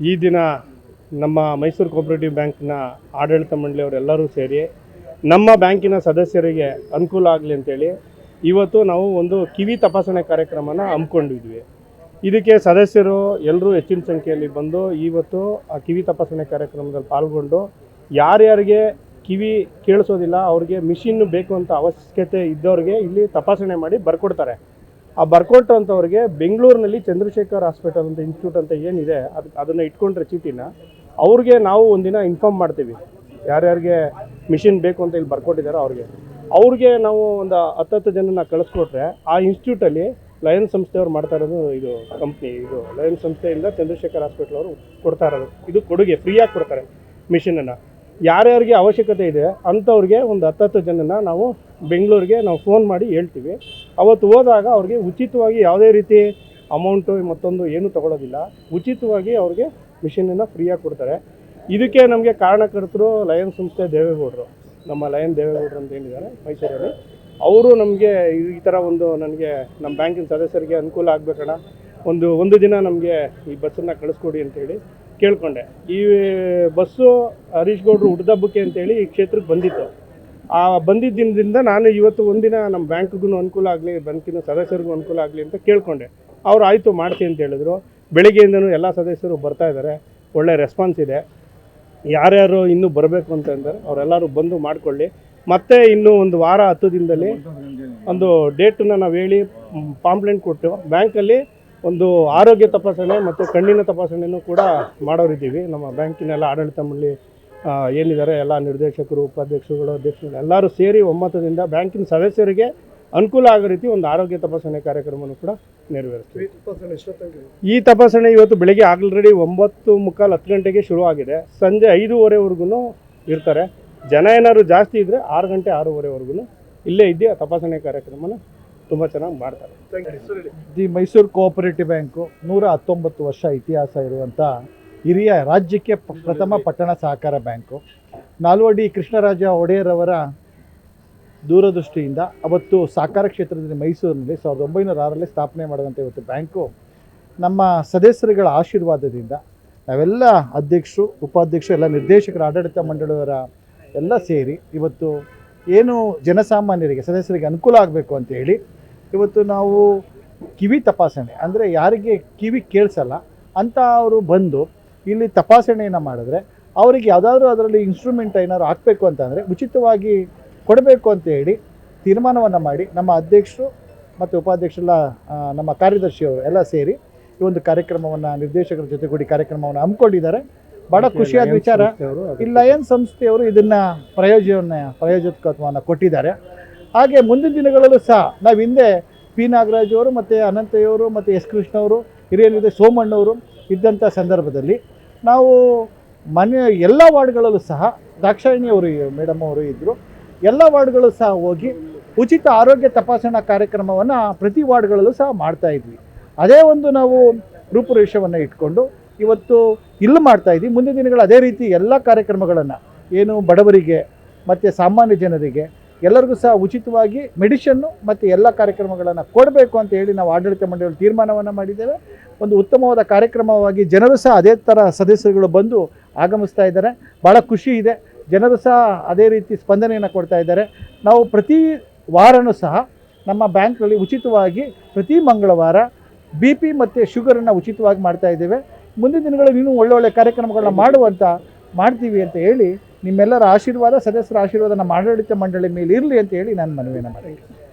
ಈ ದಿನ ನಮ್ಮ ಮೈಸೂರು ಕೋಪರೇಟಿವ್ ಬ್ಯಾಂಕ್ನ ಆಡಳಿತ ಮಂಡಳಿಯವರೆಲ್ಲರೂ ಸೇರಿ ನಮ್ಮ ಬ್ಯಾಂಕಿನ ಸದಸ್ಯರಿಗೆ ಅನುಕೂಲ ಆಗಲಿ ಅಂತೇಳಿ ಇವತ್ತು ನಾವು ಒಂದು ಕಿವಿ ತಪಾಸಣೆ ಕಾರ್ಯಕ್ರಮನ ಹಮ್ಮಿಕೊಂಡಿದ್ವಿ. ಇದಕ್ಕೆ ಸದಸ್ಯರು ಎಲ್ಲರೂ ಹೆಚ್ಚಿನ ಸಂಖ್ಯೆಯಲ್ಲಿ ಬಂದು ಇವತ್ತು ಆ ಕಿವಿ ತಪಾಸಣೆ ಕಾರ್ಯಕ್ರಮದಲ್ಲಿ ಪಾಲ್ಗೊಂಡು ಯಾರ್ಯಾರಿಗೆ ಕಿವಿ ಕೇಳಿಸೋದಿಲ್ಲ, ಅವ್ರಿಗೆ ಮಿಷಿನ್ನು ಬೇಕು ಅಂತ ಅವಶ್ಯಕತೆ ಇದ್ದವ್ರಿಗೆ ಇಲ್ಲಿ ತಪಾಸಣೆ ಮಾಡಿ ಬರ್ಕೊಡ್ತಾರೆ. ಆ ಬರ್ಕೊಟ್ಟಂಥವ್ರಿಗೆ ಬೆಂಗಳೂರಿನಲ್ಲಿ ಚಂದ್ರಶೇಖರ್ ಹಾಸ್ಪಿಟಲ್ ಅಂತ ಇನ್ಸ್ಟಿಟ್ಯೂಟ್ ಅಂತ ಏನಿದೆ ಅದು ಅದನ್ನು ಇಟ್ಕೊಂಡ್ರೆ ಚೀಟಿನ, ಅವ್ರಿಗೆ ನಾವು ಒಂದಿನ ಇನ್ಫಾರ್ಮ್ ಮಾಡ್ತೀವಿ. ಯಾರ್ಯಾರಿಗೆ ಮಿಷಿನ್ ಬೇಕು ಅಂತ ಇಲ್ಲಿ ಬರ್ಕೊಟ್ಟಿದ್ದಾರೆ ಅವ್ರಿಗೆ. ಅವ್ರಿಗೆ ನಾವು ಒಂದು ಹತ್ತತ್ತು ಜನನ ಕಳಿಸ್ಕೊಟ್ರೆ ಆ ಇನ್ಸ್ಟಿಟ್ಯೂಟಲ್ಲಿ ಲಯನ್ ಸಂಸ್ಥೆಯವ್ರು ಮಾಡ್ತಾ ಇರೋದು ಇದು ಕಂಪ್ನಿ, ಇದು ಲಯನ್ ಸಂಸ್ಥೆಯಿಂದ ಚಂದ್ರಶೇಖರ್ ಹಾಸ್ಪಿಟಲ್ ಅವರು ಕೊಡ್ತಾ ಇರೋದು. ಇದು ಕೊಡುಗೆ, ಫ್ರೀಯಾಗಿ ಕೊಡ್ತಾರೆ ಮಿಷಿನನ್ನು. ಯಾರ್ಯಾರಿಗೆ ಅವಶ್ಯಕತೆ ಇದೆ ಅಂಥವ್ರಿಗೆ ಒಂದು ಹತ್ತತ್ತು ಜನನ ನಾವು ಬೆಂಗಳೂರಿಗೆ ನಾವು ಫೋನ್ ಮಾಡಿ ಹೇಳ್ತೀವಿ. ಅವತ್ತು ಹೋದಾಗ ಅವ್ರಿಗೆ ಉಚಿತವಾಗಿ ಯಾವುದೇ ರೀತಿ ಅಮೌಂಟು ಮತ್ತೊಂದು ಏನೂ ತಗೊಳ್ಳೋದಿಲ್ಲ ಉಚಿತವಾಗಿ ಅವ್ರಿಗೆ ಮಿಷಿನನ್ನು ಫ್ರೀಯಾಗಿ ಕೊಡ್ತಾರೆ. ಇದಕ್ಕೆ ನಮಗೆ ಕಾರಣಕರ್ತರು ಲಯನ್ ಸಂಸ್ಥೆ ದೇವೇಗೌಡರು. ನಮ್ಮ ಲಯನ್ ದೇವೇಗೌಡರು ಅಂತ ಏನಿದ್ದಾರೆ ಮೈಸೂರಲ್ಲಿ. ಅವರು ನಮಗೆ ಈ ಥರ ಒಂದು ನನಗೆ ನಮ್ಮ ಬ್ಯಾಂಕಿನ ಸದಸ್ಯರಿಗೆ ಅನುಕೂಲ ಆಗಬೇಕಣ್ಣ. ಒಂದು ಒಂದು ದಿನ ನಮಗೆ ಈ ಬಸ್ಸನ್ನು ಕಳಿಸ್ಕೊಡಿ ಅಂತೇಳಿ ಕೇಳ್ಕೊಂಡೆ. ಈ ಬಸ್ಸು ಹರೀಶ್ ಗೌಡ್ರು ಹುಡ್ದಬ್ಬಕ್ಕೆ ಅಂತೇಳಿ ಈ ಕ್ಷೇತ್ರಕ್ಕೆ ಬಂದಿತ್ತು. ಆ ಬಂದಿದ್ದ ದಿನದಿಂದ ನಾನು ಇವತ್ತು ಒಂದಿನ ನಮ್ಮ ಬ್ಯಾಂಕ್ಗೂ ಅನುಕೂಲ ಆಗಲಿ, ಬ್ಯಾಂಕಿನ ಸದಸ್ಯರಿಗೂ ಅನುಕೂಲ ಆಗಲಿ ಅಂತ ಕೇಳ್ಕೊಂಡೆ. ಅವ್ರು ಆಯಿತು, ಮಾಡ್ತೀನಿ ಅಂತ ಹೇಳಿದ್ರು. ಬೆಳಿಗ್ಗೆಯಿಂದನೂ ಎಲ್ಲ ಸದಸ್ಯರು ಬರ್ತಾ ಇದ್ದಾರೆ. ಒಳ್ಳೆ ರೆಸ್ಪಾನ್ಸ್ ಇದೆ. ಯಾರ್ಯಾರು ಇನ್ನೂ ಬರಬೇಕು ಅಂತ ಅಂದರೆ, ಅವರೆಲ್ಲರೂ ಬಂದು ಮಾಡಿಕೊಳ್ಳಿ. ಮತ್ತೆ ಇನ್ನೂ ಒಂದು ವಾರ ಹತ್ತು ದಿನದಲ್ಲಿ ಒಂದು ಡೇಟನ್ನು ನಾವು ಹೇಳಿ ಪಾಂಪ್ಲೆಂಟ್ ಕೊಟ್ಟು ಬ್ಯಾಂಕಲ್ಲಿ ಒಂದು ಆರೋಗ್ಯ ತಪಾಸಣೆ ಮತ್ತು ಕಣ್ಣಿನ ತಪಾಸಣೆಯನ್ನು ಕೂಡ ಮಾಡೋರಿದ್ದೀವಿ. ನಮ್ಮ ಬ್ಯಾಂಕಿನೆಲ್ಲ ಆಡಳಿತ ಮಂಡಳಿ ಏನಿದ್ದಾರೆ ಎಲ್ಲ ನಿರ್ದೇಶಕರು, ಉಪಾಧ್ಯಕ್ಷರುಗಳು, ಅಧ್ಯಕ್ಷರುಗಳು ಎಲ್ಲರೂ ಸೇರಿ ಒಮ್ಮತದಿಂದ ಬ್ಯಾಂಕಿನ ಸದಸ್ಯರಿಗೆ ಅನುಕೂಲ ಆಗೋ ರೀತಿ ಒಂದು ಆರೋಗ್ಯ ತಪಾಸಣೆ ಕಾರ್ಯಕ್ರಮವನ್ನು ಕೂಡ ನೆರವೇರಿಸ್ತೀವಿ. ಈ ತಪಾಸಣೆ ಇವತ್ತು ಬೆಳಿಗ್ಗೆ ಆಲ್ರೆಡಿ ಒಂಬತ್ತು ಮುಕ್ಕಾಲು ಹತ್ತು ಗಂಟೆಗೆ ಶುರುವಾಗಿದೆ. ಸಂಜೆ ಐದೂವರೆವರೆಗೂ ಇರ್ತಾರೆ. ಜನ ಏನಾದ್ರು ಜಾಸ್ತಿ ಇದ್ದರೆ ಆರು ಗಂಟೆ ಆರೂವರೆವರೆಗೂ ಇಲ್ಲೇ ಇದ್ದು ಆ ತಪಾಸಣೆ ಕಾರ್ಯಕ್ರಮನ ತುಂಬ ಚೆನ್ನಾಗಿ ಮಾಡ್ತಾರೆ. ದಿ ಮೈಸೂರು ಕೋಆಪರೇಟಿವ್ ಬ್ಯಾಂಕು ನೂರ ಹತ್ತೊಂಬತ್ತು ವರ್ಷ ಇತಿಹಾಸ ಇರುವಂಥ ಹಿರಿಯ ರಾಜ್ಯಕ್ಕೆ ಪ್ರಥಮ ಪಟ್ಟಣ ಸಹಕಾರ ಬ್ಯಾಂಕು. ನಾಲ್ವಡಿ ಕೃಷ್ಣರಾಜ ಒಡೆಯರ್ ಅವರ ದೂರದೃಷ್ಟಿಯಿಂದ ಅವತ್ತು ಸಹಕಾರ ಕ್ಷೇತ್ರದಲ್ಲಿ ಮೈಸೂರಿನಲ್ಲಿ ಸಾವಿರದ ಒಂಬೈನೂರ ಆರರಲ್ಲಿ ಸ್ಥಾಪನೆ ಮಾಡಿದಂಥ ಇವತ್ತು ಬ್ಯಾಂಕು. ನಮ್ಮ ಸದಸ್ಯರುಗಳ ಆಶೀರ್ವಾದದಿಂದ ನಾವೆಲ್ಲ ಅಧ್ಯಕ್ಷರು ಉಪಾಧ್ಯಕ್ಷರು ಎಲ್ಲ ನಿರ್ದೇಶಕರ ಆಡಳಿತ ಮಂಡಳಿಯವರ ಎಲ್ಲ ಸೇರಿ ಇವತ್ತು ಏನು ಜನಸಾಮಾನ್ಯರಿಗೆ ಸದಸ್ಯರಿಗೆ ಅನುಕೂಲ ಆಗಬೇಕು ಅಂತ ಹೇಳಿ ಇವತ್ತು ನಾವು ಕಿವಿ ತಪಾಸಣೆ ಅಂದರೆ ಯಾರಿಗೆ ಕಿವಿ ಕೇಳಿಸಲ್ಲ ಅಂತ ಅವರು ಬಂದು ಇಲ್ಲಿ ತಪಾಸಣೆಯನ್ನು ಮಾಡಿದ್ರೆ ಅವರಿಗೆ ಯಾವುದಾದ್ರೂ ಅದರಲ್ಲಿ ಇನ್ಸ್ಟ್ರೂಮೆಂಟ್ ಏನಾದ್ರು ಹಾಕಬೇಕು ಅಂತಂದರೆ ಉಚಿತವಾಗಿ ಕೊಡಬೇಕು ಅಂತ ಹೇಳಿ ತೀರ್ಮಾನವನ್ನು ಮಾಡಿ ನಮ್ಮ ಅಧ್ಯಕ್ಷರು ಮತ್ತು ಉಪಾಧ್ಯಕ್ಷರೆಲ್ಲ ನಮ್ಮ ಕಾರ್ಯದರ್ಶಿಯವರು ಎಲ್ಲ ಸೇರಿ ಈ ಒಂದು ಕಾರ್ಯಕ್ರಮವನ್ನು ನಿರ್ದೇಶಕರ ಜೊತೆಗೂಡಿ ಕಾರ್ಯಕ್ರಮವನ್ನು ಹಮ್ಮಿಕೊಂಡಿದ್ದಾರೆ. ಬಹಳ ಖುಷಿಯಾದ ವಿಚಾರ. ಈ ಲಯನ್ ಸಂಸ್ಥೆಯವರು ಇದನ್ನ ಪ್ರಯೋಜನ ಪ್ರಯೋಜಕತ್ವವನ್ನು ಕೊಟ್ಟಿದ್ದಾರೆ. ಹಾಗೆ ಮುಂದಿನ ದಿನಗಳಲ್ಲೂ ಸಹ ನಾವು ಹಿಂದೆ ಪಿ ನಾಗರಾಜ್ ಅವರು ಮತ್ತು ಅನಂತಯ್ಯವರು ಮತ್ತು ಎಸ್ ಕೃಷ್ಣ ಅವರು ಹಿರಿಯರಿದೆ ಸೋಮಣ್ಣವರು ಇದ್ದಂಥ ಸಂದರ್ಭದಲ್ಲಿ ನಾವು ಮನೆ ಎಲ್ಲ ವಾರ್ಡ್ಗಳಲ್ಲೂ ಸಹ ದಾಕ್ಷಾಯಿಣಿ ಅವರು ಮೇಡಮ್ ಅವರು ಇದ್ದರು ಎಲ್ಲ ವಾರ್ಡ್ಗಳು ಸಹ ಹೋಗಿ ಉಚಿತ ಆರೋಗ್ಯ ತಪಾಸಣಾ ಕಾರ್ಯಕ್ರಮವನ್ನು ಪ್ರತಿ ವಾರ್ಡ್ಗಳಲ್ಲೂ ಸಹ ಮಾಡ್ತಾ ಇದ್ವಿ. ಅದೇ ಒಂದು ನಾವು ರೂಪುರೇಷವನ್ನು ಇಟ್ಕೊಂಡು ಇವತ್ತು ಇಲ್ಲಿ ಮಾಡ್ತಾ ಇದ್ವಿ. ಮುಂದಿನ ದಿನಗಳು ಅದೇ ರೀತಿ ಎಲ್ಲ ಕಾರ್ಯಕ್ರಮಗಳನ್ನು, ಏನು ಬಡವರಿಗೆ ಮತ್ತು ಸಾಮಾನ್ಯ ಜನರಿಗೆ ಎಲ್ಲರಿಗೂ ಸಹ ಉಚಿತವಾಗಿ ಮೆಡಿಷನ್ನು ಮತ್ತು ಎಲ್ಲ ಕಾರ್ಯಕ್ರಮಗಳನ್ನು ಕೊಡಬೇಕು ಅಂತ ಹೇಳಿ ನಾವು ಆಡಳಿತ ಮಂಡಳಿ ತೀರ್ಮಾನವನ್ನು ಮಾಡಿದ್ದೇವೆ. ಒಂದು ಉತ್ತಮವಾದ ಕಾರ್ಯಕ್ರಮವಾಗಿ ಜನರು ಸಹ ಅದೇ ಥರ ಸದಸ್ಯರುಗಳು ಬಂದು ಆಗಮಿಸ್ತಾ ಇದ್ದಾರೆ. ಭಾಳ ಖುಷಿ ಇದೆ. ಜನರು ಸಹ ಅದೇ ರೀತಿ ಸ್ಪಂದನೆಯನ್ನು ಕೊಡ್ತಾ ಇದ್ದಾರೆ. ನಾವು ಪ್ರತಿ ವಾರನೂ ಸಹ ನಮ್ಮ ಬ್ಯಾಂಕ್ನಲ್ಲಿ ಉಚಿತವಾಗಿ ಪ್ರತಿ ಮಂಗಳವಾರ ಬಿ ಪಿ ಮತ್ತು ಶುಗರನ್ನು ಉಚಿತವಾಗಿ ಮಾಡ್ತಾ ಇದ್ದೇವೆ. ಮುಂದಿನ ದಿನಗಳಲ್ಲಿ ಇನ್ನೂ ಒಳ್ಳೊಳ್ಳೆ ಕಾರ್ಯಕ್ರಮಗಳನ್ನ ಮಾಡುವಂತ ಮಾಡ್ತೀವಿ ಅಂತ ಹೇಳಿ ನಿಮ್ಮೆಲ್ಲರ ಆಶೀರ್ವಾದ ಸದಸ್ಯರ ಆಶೀರ್ವಾದ ನಮ್ಮ ಆಡಳಿತ ಮಂಡಳಿ ಮೇಲೆ ಇರಲಿ ಅಂತ ಹೇಳಿ ನಾನು ಮನವಿಯನ್ನು ಮಾಡ್ತೀನಿ